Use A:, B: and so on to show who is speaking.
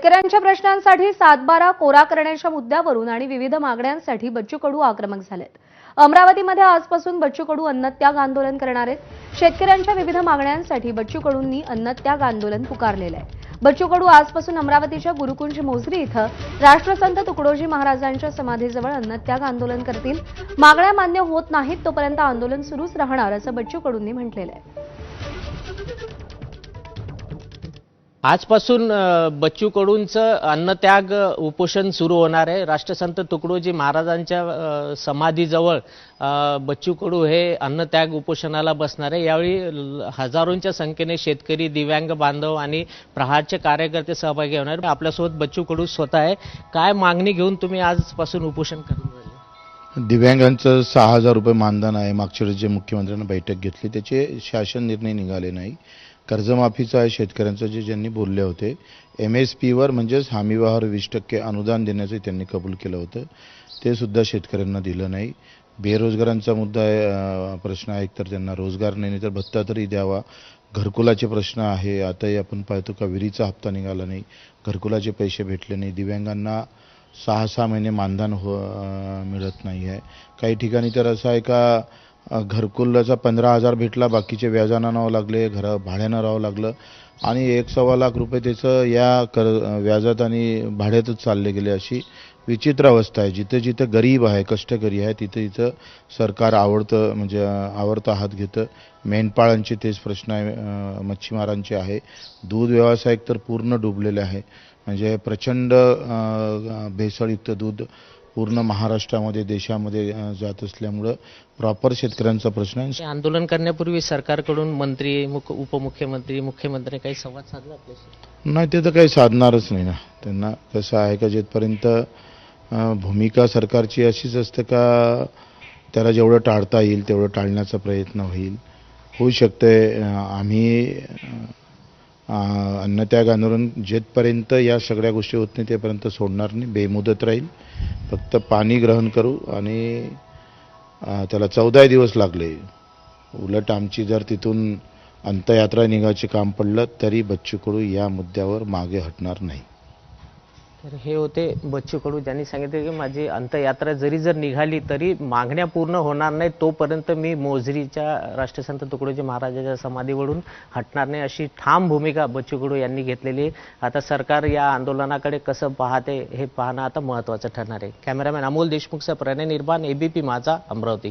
A: शेतकऱ्यांच्या प्रश्नांसाठी सातबारा कोरा करण्याच्या मुद्द्यावरून आणि विविध मागण्यांसाठी बच्चू कडू आक्रमक झालेत. अमरावतीमध्ये आजपासून बच्चू कडू अन्नत्याग आंदोलन करणार आहेत. शेतकऱ्यांच्या विविध मागण्यांसाठी बच्चू कडूंनी अन्नत्याग आंदोलन पुकारलेलं आहे. बच्चू कडू आजपासून अमरावतीच्या गुरुकुंज मोझरी इथं राष्ट्रसंत तुकडोजी महाराजांच्या समाधीजवळ अन्नत्याग आंदोलन करतील. मागण्या मान्य होत नाहीत तोपर्यंत आंदोलन सुरूच राहणार असं बच्चू कडूंनी म्हटलेलं आहे.
B: आजपासून बच्चू कडूंचं अन्नत्याग उपोषण सुरू होणार आहे. राष्ट्रसंत तुकडोजी महाराजांच्या समाधीजवळ बच्चू कडू हे अन्नत्याग उपोषणाला बसणार आहे. यावेळी ल- हजारोंच्या संख्येने शेतकरी दिव्यांग बांधव आणि प्रहारचे कार्यकर्ते सहभागी होणार. आपल्यासोबत बच्चू कडू स्वतः आहे. काय मागणी घेऊन तुम्ही आजपासून उपोषण करणार?
C: दिव्यांगांचं सहा हजार रुपये मानधन आहे. मागच्या वेळेस जे मुख्यमंत्र्यांना बैठक घेतली त्याचे शासन निर्णय निघाले नाही. कर्जमाफीचं आहे शेतकऱ्यांचं जे ज्यांनी बोलले होते. एम एस पीवर म्हणजेच हमीवाहार वीस टक्के अनुदान देण्याचं त्यांनी कबूल केलं होतं. ते सुद्धा शेतकऱ्यांना दिलं नाही. बेरोजगारांचा मुद्दा आहे प्रश्न आहे. तर त्यांना रोजगार नाही तर भत्ता तरी द्यावा. घरकुलाचे प्रश्न आहे. आताही आपण पाहतो का विहिरीचा हप्ता निघाला नाही. घरकुलाचे पैसे भेटले नाही. दिव्यांगांना सहा सहा महिने मानधन हो मिळत नाही आहे काही ठिकाणी तर असं आहे का घरकुलाचा पंधरा हजार भेटला बाकीचे व्याजानं राहावं लागले घर भाड्यानं राहावं लागलं. आणि एक सव्वा लाख रुपये त्याचं या कर व्याजात आणि भाड्यातच चालले गेले अशी विचित्र अवस्था आहे. जिथे जिथे गरीब आहे कष्टकरी आहे तिथे तिथं सरकार आवडतं म्हणजे आवडता आवडतं हात घेतं. मेंढपाळांचे तेच प्रश्न आहे मच्छीमारांचे आहे. दूध व्यावसायिक तर पूर्ण डुबलेले आहे. म्हणजे प्रचंड भेसळयुक्त दूध पूर्ण महाराष्ट्रामध्ये देशामध्ये जात असल्यामुळं प्रॉपर शेतकऱ्यांचा प्रश्न आहे.
B: हे आंदोलन करण्यापूर्वी सरकारकडून मंत्री मुख उपमुख्यमंत्री मुख्यमंत्री काही संवाद साधला
C: नाही ते तर काही साधणारच नाही ना. त्यांना कसं आहे का जिथपर्यंत भूमिका सरकारची अशीच असते का त्याला जेवढं टाळता येईल तेवढं टाळण्याचा प्रयत्न होईल. होऊ शकते आम्ही अन्नत्याग आंदोलन जेथपर्यंत या सगळ्या गोष्टी होत नाही तेपर्यंत सोडणार नाही. बेमुदत राहील. फक्त पाणी ग्रहण करू आणि त्याला चौदा दिवस लागले. उलट आमची जर तिथून अंत्ययात्रा निघायचे काम पडलं तरी बच्चू कडू या मुद्द्यावर मागे हटणार नाही.
B: तर हे होते बच्चू कडू ज्यांनी सांगितले की माझी अंत्ययात्रा जरी जर निघाली तरी मागण्या पूर्ण होणार नाही. तोपर्यंत मी मोझरीच्या राष्ट्रसंत तुकडोजी महाराजाच्या समाधीवरून हटणार नाही. अशी ठाम भूमिका बच्चू कडू यांनी घेतलेली आहे. आता सरकार या आंदोलनाकडे कसं पाहते हे पाहणं आता महत्त्वाचं ठरणार आहे. कॅमेरामॅन अमोल देशमुखचा प्रणय निर्माण एबीपी माझा अमरावती.